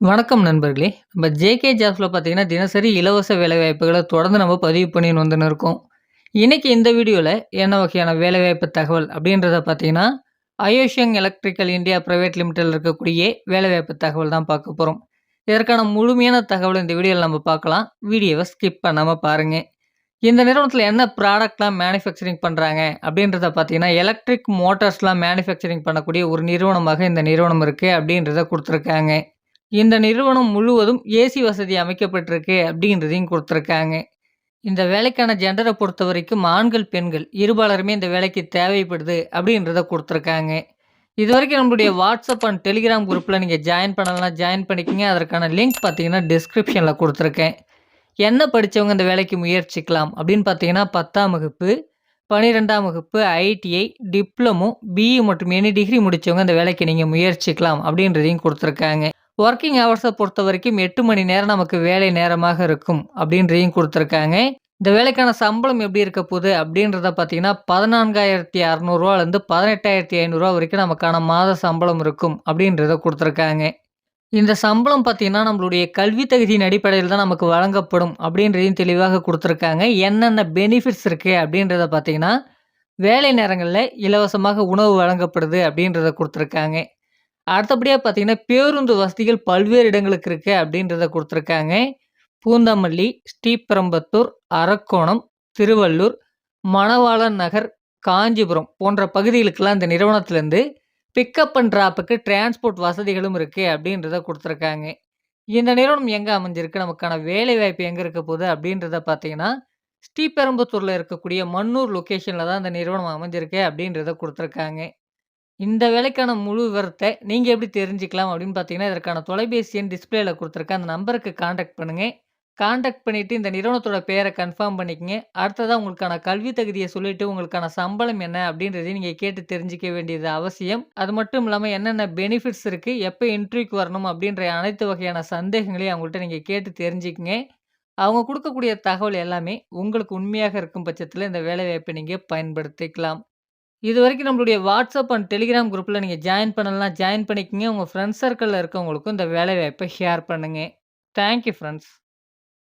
வணக்கம் நண்பர்களே! நம்ம ஜேகே ஜாப்ஸில் பார்த்தீங்கன்னா, தினசரி இலவச வேலைவாய்ப்புகளை தொடர்ந்து நம்ம பதிவு பண்ணின்னு வந்துன்னு இருக்கோம். இன்றைக்கி இந்த வீடியோவில் என்ன வகையான வேலைவாய்ப்பு தகவல் அப்படின்றத பார்த்தீங்கன்னா, அயோஷியங் எலக்ட்ரிக்கல் இந்தியா ப்ரைவேட் லிமிடெட்ல இருக்கக்கூடிய வேலைவாய்ப்பு தகவல் தான் பார்க்க போகிறோம் இதற்கான முழுமையான தகவல் இந்த வீடியோவில் நம்ம பார்க்கலாம். வீடியோவை ஸ்கிப் பண்ணாமல் பாருங்க. இந்த நிறுவனத்தில் என்ன ப்ராடக்ட்லாம் மேனுஃபேக்சரிங் பண்ணுறாங்க அப்படின்றத பார்த்தீங்கன்னா, எலக்ட்ரிக் மோட்டார்ஸ்லாம் மேனுஃபேக்சரிங் பண்ணக்கூடிய ஒரு நிறுவனமாக இந்த நிறுவனம் இருக்குது அப்படின்றத கொடுத்துருக்காங்க இந்த நிறுவனம் முழுவதும் ஏசி வசதி அமைக்கப்பட்டிருக்கு அப்படின்றதையும் கொடுத்துருக்காங்க இந்த வேலைக்கான ஜென்ரரை பொறுத்த வரைக்கும் ஆண்கள், பெண்கள் இருபாலருமே இந்த வேலைக்கு தேவைப்படுது அப்படின்றத குடுத்துருக்காங்க. இதுவரைக்கும் நம்மளுடைய வாட்ஸ்அப் அண்ட் டெலிகிராம் குரூப்பில் நீங்கள் ஜாயின் பண்ணலாம் ஜாயின் பண்ணிக்கங்க. அதற்கான லிங்க் பார்த்தீங்கன்னா, டிஸ்கிரிப்ஷனில் கொடுத்துருக்கேன் என்ன படித்தவங்க இந்த வேலைக்கு முயற்சிக்கலாம் அப்படின்னு பார்த்தீங்கன்னா, 10ஆம் வகுப்பு, 12ஆம் வகுப்பு, ஐடிஐ, டிப்ளமோ, பிஇ மற்றும் எனி டிகிரி முடித்தவங்க இந்த வேலைக்கு நீங்கள் முயற்சிக்கலாம் அப்படின்றதையும் கொடுத்துருக்காங்க ஒர்க்கிங் ஹவர்ஸை பொறுத்த வரைக்கும் எட்டு மணி நேரம் நமக்கு வேலை நேரமாக இருக்கும் அப்படின்றதையும் கொடுத்துருக்காங்க. இந்த வேலைக்கான சம்பளம் எப்படி இருக்க போகுது அப்படின்றத பார்த்தீங்கன்னா, பதினான்காயிரத்தி அறநூறுவாலேருந்து பதினெட்டாயிரத்தி ஐநூறுரூவா வரைக்கும் நமக்கான மாத சம்பளம் இருக்கும் அப்படின்றத கொடுத்துருக்காங்க. இந்த சம்பளம் பார்த்தீங்கன்னா, நம்மளுடைய கல்வி தகுதியின் அடிப்படையில் தான் நமக்கு வழங்கப்படும் அப்படின்றதையும் தெளிவாக கொடுத்துருக்காங்க. என்னென்ன பெனிஃபிட்ஸ் இருக்குது அப்படின்றத பார்த்தீங்கன்னா, வேலை நேரங்களில் இலவசமாக உணவு வழங்கப்படுது அப்படின்றத கொடுத்துருக்காங்க. அடுத்தபடியாக பார்த்தீங்கன்னா, பேருந்து வசதிகள் பல்வேறு இடங்களுக்கு இருக்கு அப்படின்றத கொடுத்துருக்காங்க. பூந்தமல்லி, ஸ்ரீபெரம்பத்தூர் அரக்கோணம், திருவள்ளூர், மணவாளன் நகர், காஞ்சிபுரம் போன்ற பகுதிகளுக்கெல்லாம் இந்த நிறுவனத்திலேருந்து பிக்கப் அண்ட் ட்ராப்புக்கு டிரான்ஸ்போர்ட் வசதிகளும் இருக்குது அப்படின்றத கொடுத்துருக்காங்க. இந்த நிறுவனம் எங்கே அமைஞ்சிருக்கு? நமக்கான வேலைவாய்ப்பு எங்கே இருக்க போகுது? அப்படின்றத பார்த்தீங்கன்னா, ஸ்ரீபெரும்புத்தூரில் இருக்கக்கூடிய மன்னூர் லொக்கேஷனில் தான் இந்த நிறுவனம் அமைஞ்சிருக்கு அப்படின்றத கொடுத்துருக்காங்க. இந்த வேலைக்கான முழு விவரத்தை நீங்கள் எப்படி தெரிஞ்சுக்கலாம் அப்படின்னு பார்த்தீங்கன்னா, இதற்கான தொலைபேசி எண் டிஸ்பிளேல கொடுத்துருக்க அந்த நம்பருக்கு காண்டாக்ட் பண்ணுங்கள் காண்டாக்ட் பண்ணிவிட்டு இந்த நிறுவனத்தோட பேரை கன்ஃபார்ம் பண்ணிக்கங்க. அடுத்ததாக உங்களுக்கான கல்வி தகுதியை சொல்லிட்டு, உங்களுக்கான சம்பளம் என்ன அப்படின்றதையும் நீங்கள் கேட்டு தெரிஞ்சிக்க வேண்டியது அவசியம். அது மட்டும் இல்லாமல் என்னென்ன பெனிஃபிட்ஸ் இருக்குது எப்போ இன்டர்வியூக்கு வரணும் அப்படின்ற அனைத்து வகையான சந்தேகங்களையும் அவங்கள்ட்ட நீங்கள் கேட்டு தெரிஞ்சுக்கங்க. அவங்க கொடுக்கக்கூடிய தகவல் எல்லாமே உங்களுக்கு உண்மையாக இருக்கும் பட்சத்தில் இந்த வேலைவாய்ப்பை நீங்கள் பயன்படுத்திக்கலாம். இது வரைக்கும் நம்மளுடைய வாட்ஸ்அப் அண்ட் டெலிகிராம் குரூப்பில் நீங்கள் ஜாயின் பண்ணலாம் ஜாயின் பண்ணிக்கங்க. உங்கள் ஃப்ரெண்ட்ஸ் சர்க்கிளில் இருக்கவங்களுக்கும் இந்த வேலைவாய்ப்பை ஷேர் பண்ணுங்க. Thank you